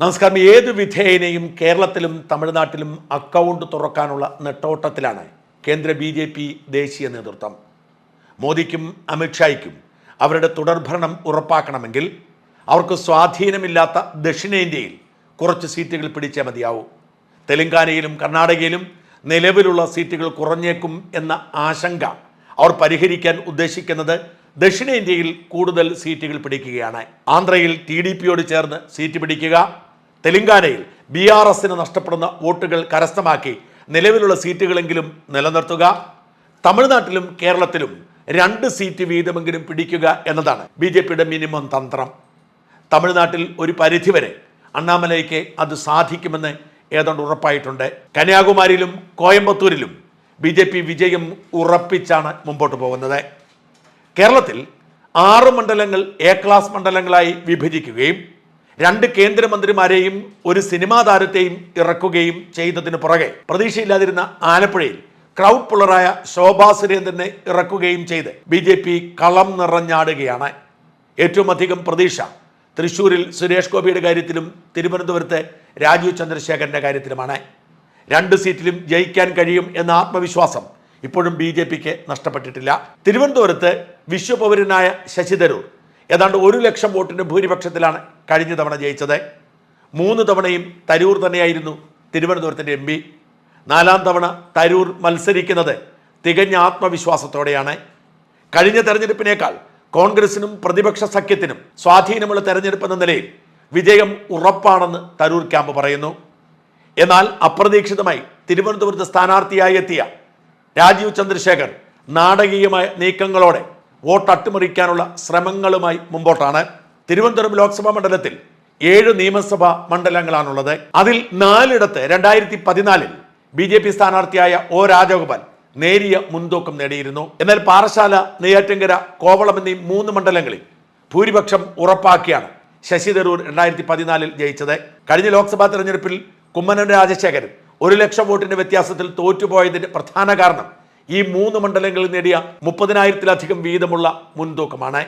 നമസ്കാരം. ഏത് വിധേയനെയും കേരളത്തിലും തമിഴ്നാട്ടിലും അക്കൗണ്ട് തുറക്കാനുള്ള നെട്ടോട്ടത്തിലാണ് കേന്ദ്ര ബി ജെ പി ദേശീയ നേതൃത്വം. മോദിക്കും അമിത്ഷായ്ക്കും അവരുടെ തുടർഭരണം ഉറപ്പാക്കണമെങ്കിൽ അവർക്ക് സ്വാധീനമില്ലാത്ത ദക്ഷിണേന്ത്യയിൽ കുറച്ച് സീറ്റുകൾ പിടിച്ചേ മതിയാവൂ. തെലങ്കാനയിലും കർണാടകയിലും നിലവിലുള്ള സീറ്റുകൾ കുറഞ്ഞേക്കും എന്ന ആശങ്ക അവർ പരിഹരിക്കാൻ ഉദ്ദേശിക്കുന്നത് ദക്ഷിണേന്ത്യയിൽ കൂടുതൽ സീറ്റുകൾ പിടിക്കുകയാണ്. ആന്ധ്രയിൽ ടി ഡി പിയോട് ചേർന്ന് സീറ്റ് പിടിക്കുക തെലങ്കാനയിൽ ബി ആർ എസിന് നഷ്ടപ്പെടുന്ന വോട്ടുകൾ കരസ്ഥമാക്കി നിലവിലുള്ള സീറ്റുകളെങ്കിലും നിലനിർത്തുക തമിഴ്നാട്ടിലും കേരളത്തിലും രണ്ട് സീറ്റ് വീതമെങ്കിലും പിടിക്കുക എന്നതാണ് ബി ജെ പിയുടെ മിനിമം തന്ത്രം. തമിഴ്നാട്ടിൽ ഒരു പരിധിവരെ അണ്ണാമലയ്ക്ക് അത് സാധിക്കുമെന്ന് ഏതാണ്ട് ഉറപ്പായിട്ടുണ്ട്. കന്യാകുമാരിയിലും കോയമ്പത്തൂരിലും ബി ജെ പി വിജയം ഉറപ്പിച്ചാണ് മുമ്പോട്ട് പോകുന്നത്. കേരളത്തിൽ ആറ് മണ്ഡലങ്ങൾ എ ക്ലാസ് മണ്ഡലങ്ങളായി വിഭജിക്കുകയും രണ്ട് കേന്ദ്രമന്ത്രിമാരെയും ഒരു സിനിമാ താരത്തെയും ഇറക്കുകയും ചെയ്തതിന് പുറകെ പ്രതീക്ഷയില്ലാതിരുന്ന ആലപ്പുഴയിൽ ക്രൗഡ് പുള്ളറായ ശോഭാ സുരേന്ദ്രനെ ഇറക്കുകയും ചെയ്ത് ബി ജെ പി കളം നിറഞ്ഞാടുകയാണ്. ഏറ്റവും അധികം പ്രതീക്ഷ തൃശൂരിൽ സുരേഷ് ഗോപിയുടെ കാര്യത്തിലും തിരുവനന്തപുരത്ത് രാജീവ് ചന്ദ്രശേഖരന്റെ കാര്യത്തിലുമാണ്. രണ്ട് സീറ്റിലും ജയിക്കാൻ കഴിയും എന്ന ആത്മവിശ്വാസം ഇപ്പോഴും ബി നഷ്ടപ്പെട്ടിട്ടില്ല. തിരുവനന്തപുരത്ത് വിശ്വപൗരനായ ശശി തരൂർ ഏതാണ്ട് ഒരു ലക്ഷം വോട്ടിന്റെ ഭൂരിപക്ഷത്തിലാണ് കഴിഞ്ഞ തവണ ജയിച്ചത്. മൂന്ന് തവണയും തരൂർ തന്നെയായിരുന്നു തിരുവനന്തപുരത്തിന്റെ എം പി. നാലാം തവണ തരൂർ മത്സരിക്കുന്നത് തികഞ്ഞ ആത്മവിശ്വാസത്തോടെയാണ്. കഴിഞ്ഞ തെരഞ്ഞെടുപ്പിനേക്കാൾ കോൺഗ്രസിനും പ്രതിപക്ഷ സഖ്യത്തിനും സ്വാധീനമുള്ള തെരഞ്ഞെടുപ്പ് എന്ന നിലയിൽ വിജയം ഉറപ്പാണെന്ന് തരൂർ ക്യാമ്പ് പറയുന്നു. എന്നാൽ അപ്രതീക്ഷിതമായി തിരുവനന്തപുരത്ത് സ്ഥാനാർത്ഥിയായി എത്തിയ രാജീവ് ചന്ദ്രശേഖർ നാടകീയമായ നീക്കങ്ങളോടെ വോട്ട് അട്ടിമറിക്കാനുള്ള ശ്രമങ്ങളുമായി മുമ്പോട്ടാണ് തിരുവനന്തപുരം ലോക്സഭാ മണ്ഡലത്തിൽ ഏഴ് നിയമസഭാ മണ്ഡലങ്ങളാണുള്ളത്. അതിൽ നാലിടത്ത് രണ്ടായിരത്തി പതിനാലിൽ ബി ജെ പി സ്ഥാനാർത്ഥിയായ ഒ രാജഗോപാൽ നേരിയ മുൻതൂക്കം നേടിയിരുന്നു. എന്നാൽ പാറശാല നെയ്യാറ്റിങ്കര കോവളം എന്നീ മൂന്ന് മണ്ഡലങ്ങളിൽ ഭൂരിപക്ഷം ഉറപ്പാക്കിയാണ് ശശി തരൂർ രണ്ടായിരത്തി പതിനാലിൽ ജയിച്ചത്. കഴിഞ്ഞ ലോക്സഭാ തെരഞ്ഞെടുപ്പിൽ കുമ്മനം രാജശേഖരൻ ഒരു ലക്ഷം വോട്ടിന്റെ വ്യത്യാസത്തിൽ തോറ്റുപോയതിന്റെ പ്രധാന കാരണം ഈ മൂന്ന് മണ്ഡലങ്ങളിൽ നേടിയ മുപ്പതിനായിരത്തിലധികം വീതമുള്ള മുൻതൂക്കമാണ്.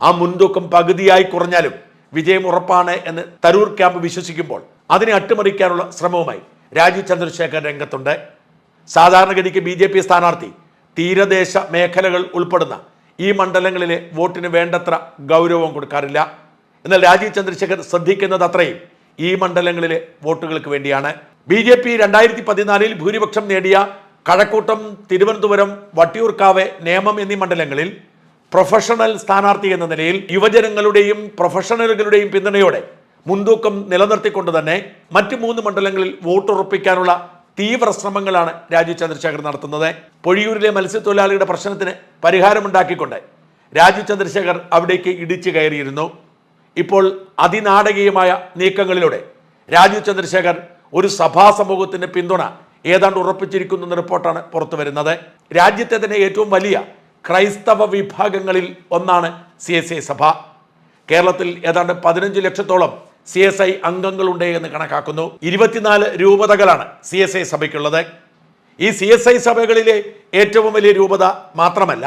ആ മുൻതൂക്കം പകുതിയായി കുറഞ്ഞാലും വിജയം ഉറപ്പാണ് എന്ന് തരൂർ ക്യാമ്പ് വിശ്വസിക്കുമ്പോൾ അതിനെ അട്ടിമറിക്കാനുള്ള ശ്രമവുമായി രാജീവ് ചന്ദ്രശേഖർ രംഗത്തുണ്ട്. സാധാരണഗതിക്ക് ബി ജെ പി സ്ഥാനാർത്ഥി തീരദേശ മേഖലകൾ ഉൾപ്പെടുന്ന ഈ മണ്ഡലങ്ങളിലെ വോട്ടിന് വേണ്ടത്ര ഗൗരവം കൊടുക്കാറില്ല. എന്നാൽ രാജീവ് ചന്ദ്രശേഖർ ശ്രദ്ധിക്കുന്നത് അത്രയും ഈ മണ്ഡലങ്ങളിലെ വോട്ടുകൾക്ക് വേണ്ടിയാണ്. ബി ജെ പി രണ്ടായിരത്തി പതിനാലിൽ ഭൂരിപക്ഷം നേടിയ കഴക്കൂട്ടം തിരുവനന്തപുരം വട്ടിയൂർക്കാവ് നേമം എന്നീ മണ്ഡലങ്ങളിൽ പ്രൊഫഷണൽ സ്ഥാനാർത്ഥി എന്ന നിലയിൽ യുവജനങ്ങളുടെയും പ്രൊഫഷണലുകളുടെയും പിന്തുണയോടെ മുൻതൂക്കം നിലനിർത്തിക്കൊണ്ട് തന്നെ മറ്റ് മൂന്ന് മണ്ഡലങ്ങളിൽ വോട്ടുറപ്പിക്കാനുള്ള തീവ്ര ശ്രമങ്ങളാണ് രാജീവ് ചന്ദ്രശേഖർ നടത്തുന്നത്. പൊഴിയൂരിലെ മത്സ്യത്തൊഴിലാളിയുടെ പ്രശ്നത്തിന് പരിഹാരമുണ്ടാക്കിക്കൊണ്ട് രാജീവ് ചന്ദ്രശേഖർ അവിടേക്ക് ഇടിച്ചു കയറിയിരുന്നു. ഇപ്പോൾ അതിനാടകീയമായ നീക്കങ്ങളിലൂടെ രാജീവ് ചന്ദ്രശേഖർ ഒരു സഭാ സമൂഹത്തിന്റെ പിന്തുണ ഏതാണ്ട് ഉറപ്പിച്ചിരിക്കുന്നു റിപ്പോർട്ടാണ് പുറത്തു വരുന്നത്. രാജ്യത്തെ തന്നെ ഏറ്റവും വലിയ ക്രൈസ്തവ വിഭാഗങ്ങളിൽ ഒന്നാണ് സി എസ് ഐ സഭ. കേരളത്തിൽ ഏതാണ്ട് പതിനഞ്ച് ലക്ഷത്തോളം സി എസ് ഐ അംഗങ്ങളുണ്ട് എന്ന് കണക്കാക്കുന്നു. ഇരുപത്തിനാല് രൂപതകളാണ് സി എസ് ഐ സഭയ്ക്കുള്ളത്. ഈ സി എസ് ഐ സഭകളിലെ ഏറ്റവും വലിയ രൂപത മാത്രമല്ല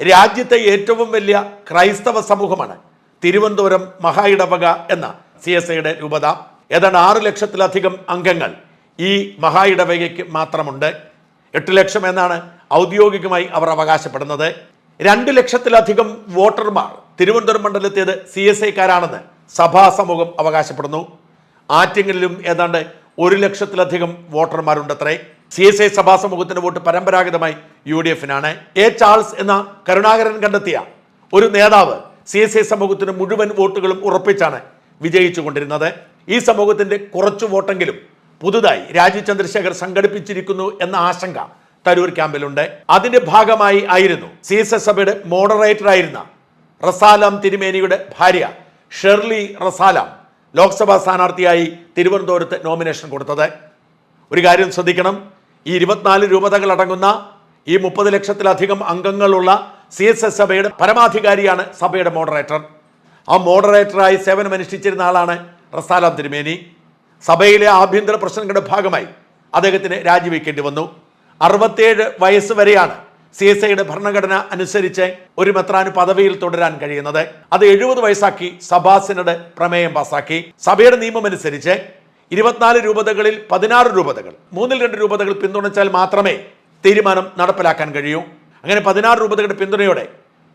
രാജ്യത്തെ ഏറ്റവും വലിയ ക്രൈസ്തവ സമൂഹമാണ് തിരുവനന്തപുരം മഹായിടവക എന്ന സി എസ് ഐയുടെ രൂപത. ഏതാണ്ട് ആറ് ലക്ഷത്തിലധികം അംഗങ്ങൾ ഈ മഹാ ഇടവകയ്ക്ക് മാത്രമുണ്ട്. എട്ട് ലക്ഷം എന്നാണ് ഔദ്യോഗികമായി അവർ അവകാശപ്പെടുന്നത്. രണ്ട് ലക്ഷത്തിലധികം വോട്ടർമാർ തിരുവനന്തപുരം മണ്ഡലത്തേത് സി എസ് ഐക്കാരാണെന്ന് സഭാ സമൂഹം അവകാശപ്പെടുന്നു. ആറ്റിങ്ങലിലും ഏതാണ്ട് ഒരു ലക്ഷത്തിലധികം വോട്ടർമാരുണ്ടത്രേ. സി എസ് ഐ സഭാ സമൂഹത്തിന്റെ വോട്ട് പരമ്പരാഗതമായി യു ഡി എഫിനാണ്. എ ചാൾസ് എന്ന കരുണാകരൻ കണ്ടെത്തിയ ഒരു നേതാവ് സി എസ് ഐ സമൂഹത്തിന് മുഴുവൻ വോട്ടുകളും ഉറപ്പിച്ചാണ് വിജയിച്ചു കൊണ്ടിരുന്നത് ഈ സമൂഹത്തിന്റെ കുറച്ചു വോട്ടെങ്കിലും പുതുതായി രാജീവ് ചന്ദ്രശേഖർ സംഘടിപ്പിച്ചിരിക്കുന്നു എന്ന ആശങ്ക തരൂർ ക്യാമ്പിലുണ്ട്. അതിന്റെ ഭാഗമായി ആയിരുന്നു സി എസ് എസ് സഭയുടെ മോഡറേറ്റർ ആയിരുന്ന റസാലാം തിരുമേനിയുടെ ഭാര്യ ഷെർലി റസാലാം ലോക്സഭാ സ്ഥാനാർത്ഥിയായി തിരുവനന്തപുരത്ത് നോമിനേഷൻ കൊടുത്തത്. ഒരു കാര്യം ശ്രദ്ധിക്കണം. ഈ ഇരുപത്തിനാല് രൂപതകൾ അടങ്ങുന്ന ഈ മുപ്പത് ലക്ഷത്തിലധികം അംഗങ്ങളുള്ള സി എസ് എസ് സഭയുടെ പരമാധികാരിയാണ് സഭയുടെ മോഡറേറ്റർ ആ മോഡറേറ്ററായി സേവനമനുഷ്ഠിച്ചിരുന്ന ആളാണ് റസാലാം തിരുമേനി. സഭയിലെ ആഭ്യന്തര പ്രശ്നങ്ങളുടെ ഭാഗമായി അദ്ദേഹത്തിന് രാജിവെക്കേണ്ടി വന്നു. അറുപത്തേഴ് വയസ്സ് വരെയാണ് സി എസ് ഐയുടെ ഭരണഘടന അനുസരിച്ച് ഒരു മെത്രാന് പദവിയിൽ തുടരാൻ കഴിയുന്നത്. അത് എഴുപത് വയസ്സാക്കി സഭാസിനഡ് പ്രമേയം പാസാക്കി. സഭയുടെ നിയമം അനുസരിച്ച് ഇരുപത്തിനാല് രൂപതകളിൽ പതിനാറ് രൂപതകൾ മൂന്നിൽ രണ്ട് രൂപതകൾ പിന്തുണച്ചാൽ മാത്രമേ തീരുമാനം നടപ്പിലാക്കാൻ കഴിയൂ. അങ്ങനെ പതിനാറ് രൂപതകളുടെ പിന്തുണയോടെ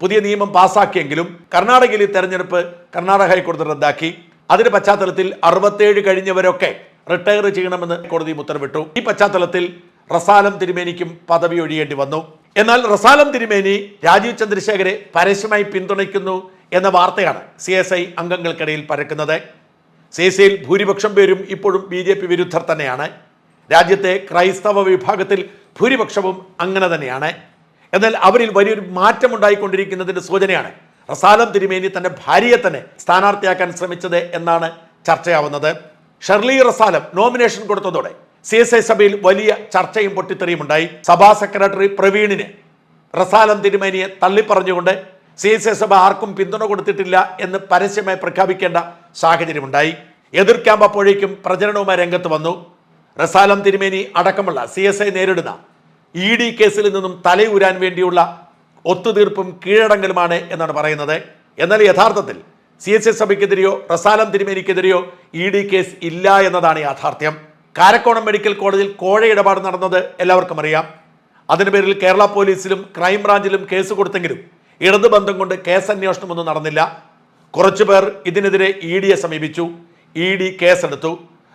പുതിയ നിയമം പാസാക്കിയെങ്കിലും കർണാടകയിൽ തെരഞ്ഞെടുപ്പ് കർണാടക ഹൈക്കോടതി റദ്ദാക്കി. അതിന്റെ പശ്ചാത്തലത്തിൽ അറുപത്തേഴ് കഴിഞ്ഞവരൊക്കെ റിട്ടയർ ചെയ്യണമെന്ന് കോടതി ഉത്തരവിട്ടു. ഈ പശ്ചാത്തലത്തിൽ റസാലം തിരുമേനിക്കും പദവി ഒഴിയേണ്ടി വന്നു. എന്നാൽ റസാലം തിരുമേനി രാജീവ് ചന്ദ്രശേഖരെ പരസ്യമായി പിന്തുണയ്ക്കുന്നു എന്ന വാർത്തയാണ് സി എസ് ഐ അംഗങ്ങൾക്കിടയിൽ പരക്കുന്നത്. സി എസ് ഐയിൽ ഭൂരിപക്ഷം പേരും ഇപ്പോഴും ബി ജെ പി വിരുദ്ധർ തന്നെയാണ്. രാജ്യത്തെ ക്രൈസ്തവ വിഭാഗത്തിൽ ഭൂരിപക്ഷവും അങ്ങനെ തന്നെയാണ്. എന്നാൽ അവരിൽ വലിയൊരു മാറ്റമുണ്ടായിക്കൊണ്ടിരിക്കുന്നതിന്റെ സൂചനയാണ് റസാലം തിരുമേനി തന്റെ ഭാര്യയെ തന്നെ സ്ഥാനാർത്ഥിയാക്കാൻ ശ്രമിച്ചത് എന്നാണ് ചർച്ചയാവുന്നത്. ഷെർലി റസാലം നോമിനേഷൻ കൊടുത്തതോടെ സി എസ് ഐ സഭയിൽ വലിയ ചർച്ചയും പൊട്ടിത്തെറിയുമുണ്ടായി സഭാ സെക്രട്ടറി പ്രവീണിന് റസാലം തിരുമേനിയെ തള്ളിപ്പറഞ്ഞുകൊണ്ട് സി എസ് ഐ സഭ ആർക്കും പിന്തുണ കൊടുത്തിട്ടില്ല എന്ന് പരസ്യമായി പ്രഖ്യാപിക്കേണ്ട സാഹചര്യമുണ്ടായി. എതിർ ക്യാമ്പ് അപ്പോഴേക്കും പ്രചരണവുമായി രംഗത്ത് വന്നു. റസാലം തിരുമേനി അടക്കമുള്ള സി എസ് ഐ നേരിടുന്ന ഇ ഡി കേസിൽ നിന്നും തലയൂരാൻ വേണ്ടിയുള്ള ഒത്തുതീർപ്പും കീഴടങ്ങലുമാണ് എന്നാണ് പറയുന്നത്. എന്നാൽ യഥാർത്ഥത്തിൽ സി എസ് എസ് സഭയ്ക്കെതിരെയോ റസാലം തിരുമേനിക്കെതിരെയോ ഇ ഡി കേസ് ഇല്ല എന്നതാണ് യാഥാർത്ഥ്യം. കാരക്കോണം മെഡിക്കൽ കോളേജിൽ കോഴ ഇടപാട് നടന്നത് എല്ലാവർക്കും അറിയാം. അതിന് പേരിൽ കേരള പോലീസിലും ക്രൈംബ്രാഞ്ചിലും കേസ് കൊടുത്തെങ്കിലും ഇടതു ബന്ധം കൊണ്ട് കേസ് അന്വേഷണമൊന്നും നടന്നില്ല. കുറച്ചു പേർ ഇതിനെതിരെ ഇ ഡിയെ സമീപിച്ചു. ഇ ഡി കേസെടുത്തു.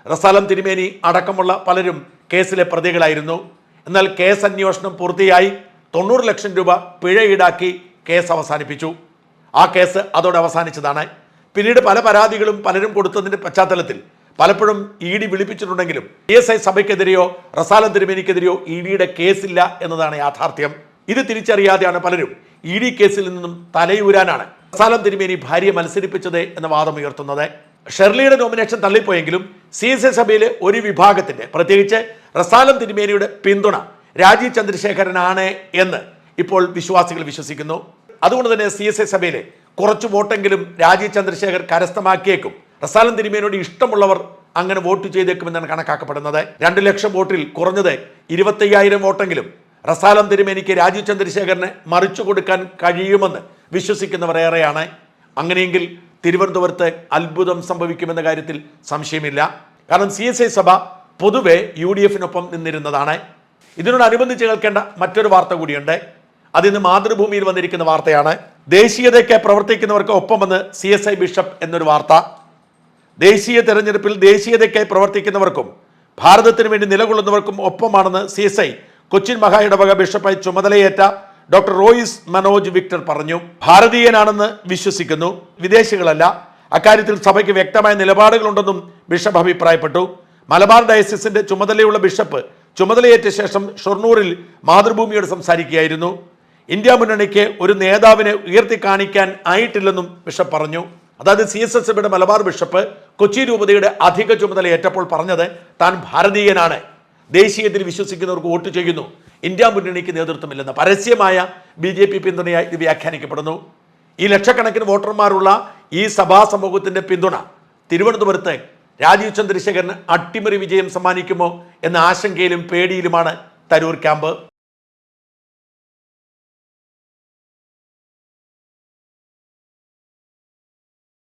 റസാലം തിരുമേനി അടക്കമുള്ള പലരും കേസിലെ പ്രതികളായിരുന്നു. എന്നാൽ കേസ് അന്വേഷണം പൂർത്തിയായി തൊണ്ണൂറ് ലക്ഷം രൂപ പിഴ ഈടാക്കി കേസ് അവസാനിപ്പിച്ചു. ആ കേസ് അതോടെ അവസാനിച്ചതാണ്. പിന്നീട് പല പരാതികളും പലരും കൊടുത്തതിന്റെ പശ്ചാത്തലത്തിൽ പലപ്പോഴും ഇ ഡി വിളിപ്പിച്ചിട്ടുണ്ടെങ്കിലും ഇ എസ് ഐ സഭയ്ക്കെതിരെയോ റസാലം തിരുമേനിക്കെതിരെയോ ഇ ഡിയുടെ കേസില്ല എന്നതാണ് യാഥാർത്ഥ്യം. ഇത് തിരിച്ചറിയാതെയാണ് പലരും ഇ ഡി കേസിൽ നിന്നും തലയൂരാനാണ് റസാലം തിരുമേനി ഭാര്യയെ മത്സരിപ്പിച്ചത് എന്ന വാദം ഉയർത്തുന്നത്. ഷെർലിയുടെ നോമിനേഷൻ തള്ളിപ്പോയെങ്കിലും സി എസ് ഐ സഭയിലെ ഒരു വിഭാഗത്തിന്റെ പ്രത്യേകിച്ച് റസാലം തിരുമേനിയുടെ പിന്തുണ രാജീവ് ചന്ദ്രശേഖരനാണ് എന്ന് ഇപ്പോൾ വിശ്വാസികൾ വിശ്വസിക്കുന്നു. അതുകൊണ്ട് തന്നെ സി എസ് എ സഭയിലെ കുറച്ച് വോട്ടെങ്കിലും രാജീവ് ചന്ദ്രശേഖർ കരസ്ഥമാക്കിയേക്കും. റസാലൻ തിരുമേനോട് ഇഷ്ടമുള്ളവർ അങ്ങനെ വോട്ട് ചെയ്തേക്കുമെന്നാണ് കണക്കാക്കപ്പെടുന്നത്. രണ്ട് ലക്ഷം വോട്ടിൽ കുറഞ്ഞത് ഇരുപത്തയ്യായിരം വോട്ടെങ്കിലും റസാലം തിരുമേനിക്ക് രാജീവ് ചന്ദ്രശേഖരനെ മറിച്ചു കൊടുക്കാൻ കഴിയുമെന്ന് വിശ്വസിക്കുന്നവർ ഏറെയാണ്. അങ്ങനെയെങ്കിൽ തിരുവനന്തപുരത്ത് അത്ഭുതം സംഭവിക്കുമെന്ന കാര്യത്തിൽ സംശയമില്ല. കാരണം സി സഭ പൊതുവെ യു ഡി എഫിനൊപ്പം നിന്നിരുന്നതാണ്. ഇതിനോടനുബന്ധിച്ച് കേൾക്കേണ്ട മറ്റൊരു വാർത്ത കൂടിയുണ്ട്. അതിന്ന് മാതൃഭൂമിയിൽ വന്നിരിക്കുന്ന വാർത്തയാണ്. ദേശീയതയ്ക്ക് പ്രവർത്തിക്കുന്നവർക്ക് ഒപ്പമെന്ന് സി എസ് ഐ ബിഷപ്പ് എന്നൊരു വാർത്ത. ദേശീയ തെരഞ്ഞെടുപ്പിൽ ദേശീയതയ്ക്കായി പ്രവർത്തിക്കുന്നവർക്കും ഭാരതത്തിന് വേണ്ടി നിലകൊള്ളുന്നവർക്കും ഒപ്പമാണെന്ന് സി എസ് ഐ കൊച്ചിൻ മഹാ ഇടവക ബിഷപ്പായി ചുമതലയേറ്റ ഡോക്ടർ റോയിസ് മനോജ് വിക്ടർ പറഞ്ഞു. ഭാരതീയനാണെന്ന് വിശ്വസിക്കുന്നു. വിദേശികളല്ല. അക്കാര്യത്തിൽ സഭയ്ക്ക് വ്യക്തമായ നിലപാടുകളുണ്ടെന്നും ബിഷപ്പ് അഭിപ്രായപ്പെട്ടു. മലബാർ ഡയസിസിന്റെ ചുമതലയുള്ള ബിഷപ്പ് ചുമതലയേറ്റ ശേഷം ഷൊർണൂരിൽ മാതൃഭൂമിയോട് സംസാരിക്കുകയായിരുന്നു. ഇന്ത്യ മുന്നണിക്ക് ഒരു നേതാവിനെ ഉയർത്തി കാണിക്കാൻ ആയിട്ടില്ലെന്നും ബിഷപ്പ് പറഞ്ഞു. അതായത് സി എസ് എസ് എബിയുടെ മലബാർ ബിഷപ്പ് കൊച്ചി രൂപതയുടെ അധിക ചുമതല ഏറ്റപ്പോൾ പറഞ്ഞത് താൻ ഭാരതീയനാണ്. ദേശീയത്തിൽ വിശ്വസിക്കുന്നവർക്ക് വോട്ട് ചെയ്യുന്നു. ഇന്ത്യ മുന്നണിക്ക് നേതൃത്വമില്ലെന്ന് പരസ്യമായ ബി ജെ പി പിന്തുണയായി ഇത് വ്യാഖ്യാനിക്കപ്പെടുന്നു. ഈ ലക്ഷക്കണക്കിന് വോട്ടർമാരുള്ള ഈ സഭാ സമൂഹത്തിന്റെ പിന്തുണ തിരുവനന്തപുരത്ത് രാജീവ് ചന്ദ്രശേഖരന് അട്ടിമറി വിജയം സമ്മാനിക്കുമോ എന്ന ആശങ്കയിലും പേടിയിലുമാണ് തരൂർ ക്യാമ്പ്.